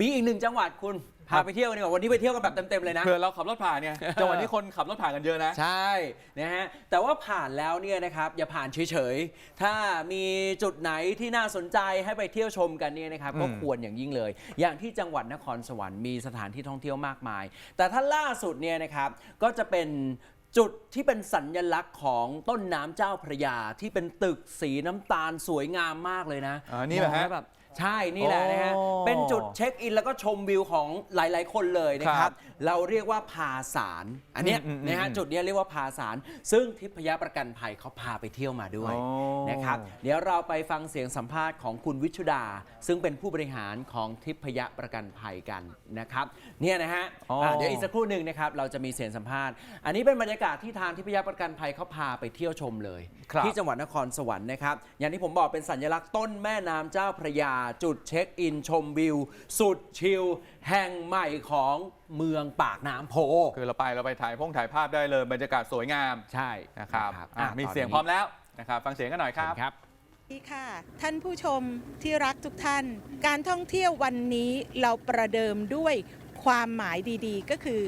มีอีกหนึ่งจังหวัดคุณพาไปเที่ยวกันดีกว่าวันนี้ไปเที่ยวกันแบบเต็มๆเลยนะ เผื่อเราขับรถผ่านเนี่ยจังหวัดนี้คนขับรถผ่านกันเยอะนะ ใช่นะฮะแต่ว่าผ่านแล้วเนี่ยนะครับอย่าผ่านเฉยๆ ถ้ามีจุดไหนที่น่าสนใจให้ไปเที่ยวชมกันเนี่ยนะครับอืมก็ควรอย่างยิ่งเลย อย่างที่จังหวัดนครสวรรค์มีสถานที่ท่องเที่ยวมากมาย แต่ถ้าล่าสุดเนี่ยนะครับก็จะเป็นจุดที่เป็นสัญญลักษณ์ของต้นน้ำเจ้าพระยาที่เป็นตึกสีน้ำตาลสวยงามมากเลยนะอ่านี่เหรอฮะมงแล้วแบบ ใช่นี่แหละนะฮะ โอ้เป็นจุดเช็คอินแล้วก็ชมวิวของหลายๆ คนเลยนะคครัรับบเราเรียกว่าพาสารอันเนี้ยอืมอืมนะฮะอืมจุดเนี้ยเรียกว่าพาสารซึ่งทิพยประกันภัยเขาพาไปเที่ยวมาด้วยโอ้ นะครับเดี๋ยวเราไปฟังเสียงสัมภาษณ์ของคุณวิชุดา ซึ่งเป็นผู้บริหารของทิพยประกันภัยกันนะครับเนี่ยนะฮะอ๋ออะเดี๋ยวอีกสักครู่หนึ่งนะครับเราจะมีเสียงสัมภาษณ์ อันนี้เป็นบรรยากาศที่ทางทิพยประกันภัยเขาพาไปเที่ยวชมเลย ครับ ที่จังหวัดนครสวรรค์นะครับอย่างที่ผมบอกเป็นสัญลักษณ์ต้นแม่น้ำเจ้าพระยาจุดเช็คอินชมวิว สุดชิลแห่งใหม่ของเมืองปากน้ำโพ คือเราไปเราไปถ่ายพงถ่ายภาพได้เลยบรรยากาศสวยงามใช่นะครับนะอะมีเสียงพร้อมแล้วนะครับฟังเสียงกันหน่อยคครัรับบครับ สวัสดีค่ะ ท่านผู้ชมที่รักทุกท่าน การท่องเที่ยววันนี้เราประเดิมด้วยความหมายดีๆ ก็คือ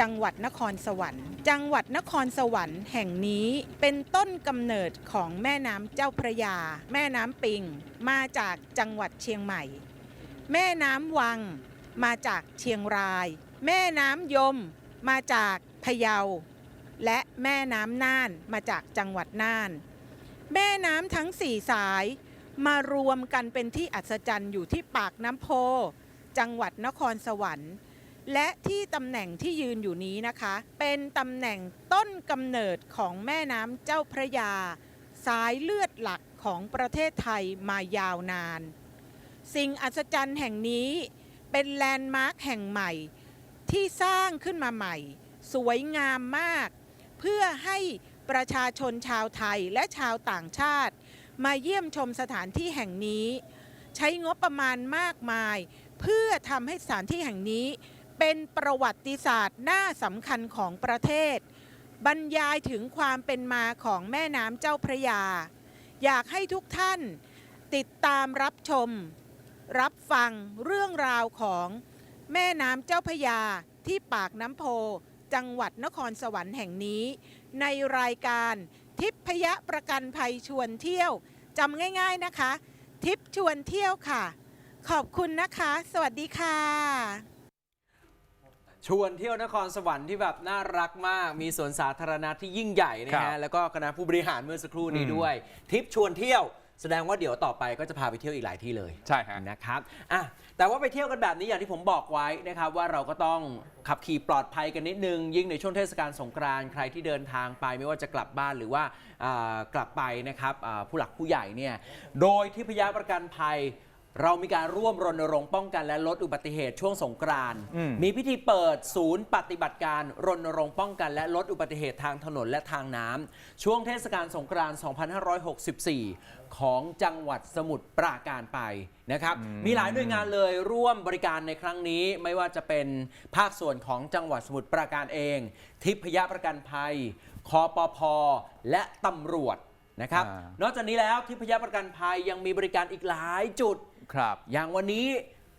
จังหวัดนครสวรรค์ จังหวัดนครสวรรค์แห่งนี้เป็นต้นกำเนิดของแม่น้ำเจ้าพระยา แม่น้ำปิง มาจากจังหวัดเชียงใหม่ แม่น้ำวัง มาจากเชียงราย แม่น้ำยม มาจากพะเยา และแม่น้ำน่านมาจากจังหวัดน่าน แม่น้ำทั้งสี่สายมารวมกันเป็นที่อัศจรรย์อยู่ที่ปากน้ำโพ จังหวัดนครสวรรค์ และที่ตำแหน่งที่ยืนอยู่นี้นะคะ เป็นตำแหน่งต้นกำเนิดของแม่น้ำเจ้าพระยา สายเลือดหลักของประเทศไทยมายาวนาน สิ่งอัศจรรย์แห่งนี้เป็นแลนด์มาร์คแห่งใหม่ ที่สร้างขึ้นมาใหม่ สวยงามมาก เพื่อให้ประชาชนชาวไทยและชาวต่างชาติ มาเยี่ยมชมสถานที่แห่งนี้ ใช้งบประมาณมากมาย เพื่อทำให้สถานที่แห่งนี้ เป็นประวัติศาสตร์หน้าสำคัญของประเทศ บรรยายถึงความเป็นมาของแม่น้ำเจ้าพระยา อยากให้ทุกท่านติดตามรับชม รับฟังเรื่องราวของแม่น้ำเจ้าพระยาที่ปากน้ำโพ จังหวัดนครสวรรค์แห่งนี้ ในรายการทิพยประกันภัยชวนเที่ยวจำง่ายๆนะคะ ทิปชวนเที่ยวค่ะ ขอบคุณนะคะ สวัสดีค่ะ ชวนเที่ยวนครสวรรค์ที่แบบน่ารักมาก มีสวนสาธารณะที่ยิ่งใหญ่นะครัฮะบแล้วก็คณะผู้บริหารเมื่อสักครู่นี้อืม ด้วยทริปชวนเที่ยว แสดงว่าเดี๋ยวต่อไปก็จะพาไปเที่ยวอีกหลายที่เลย ใช่ฮะ นะครับอะแต่ว่าไปเที่ยวกันแบบนี้อย่างที่ผมบอกไว้นะครับว่าเราก็ต้องขับขี่ปลอดภัยกันนิดนึง ยิ่งในช่วงเทศกาลสงกรานต์ใครที่เดินทางไปไม่ว่าจะกลับบ้านหรือว่าอ่ากลับไปนะครับอ่าผู้หลักผู้ใหญ่เนี่ยโดยที่พยาประกันภัย เรามีการร่วมรณรงค์ป้องกันและลดอุบัติเหตุช่วงสงกรานต์อืม มีพิธีเปิดศูนย์ปฏิบัติการรณรงค์ป้องกันและลดอุบัติเหตุทางถนนและทางน้ำช่วงเทศกาลสงกรานต์ 2564 ของจังหวัดสมุทรปราการไปนะครับอืมมีหลายหน่วยงานเลยร่วมบริการในครั้งนี้ไม่ว่าจะเป็นภาคส่วนของจังหวัดสมุทรปราการเอง ทิพยประกันภัยคอปพและตำรวจนะครับ อ่านอกจากนี้แล้วทิพยประกันภัยยังมีบริการอีกหลายจุด ครับ อย่างวันนี้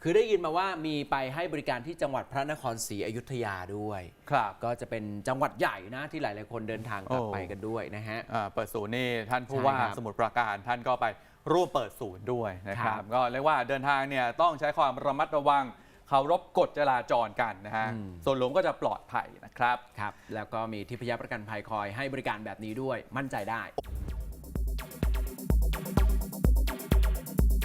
คือได้ยินมาว่ามีไปให้บริการที่จังหวัดพระนครศรีอยุธยาด้วย ครับ ก็จะเป็นจังหวัดใหญ่นะที่หลายๆคนเดินทางกลับโอ้ ไปกันด้วยนะฮะ อ่าเปิดศูนย์นี่ท่านผู้ใช่ว่าครับสมุทรปราการท่านก็ไปร่วมเปิดศูนย์ด้วยนะคครัรับ บ ก็เรียกว่าเดินทางเนี่ยต้องใช้ความระมัดระวังเคารพกฎจราจรกันนะฮะอืมส่วนหลวงก็จะปลอดภัยนะครับ ครับ แล้วก็มีทิพยประกันภัยคอยให้บริการแบบนี้ด้วยมั่นใจได้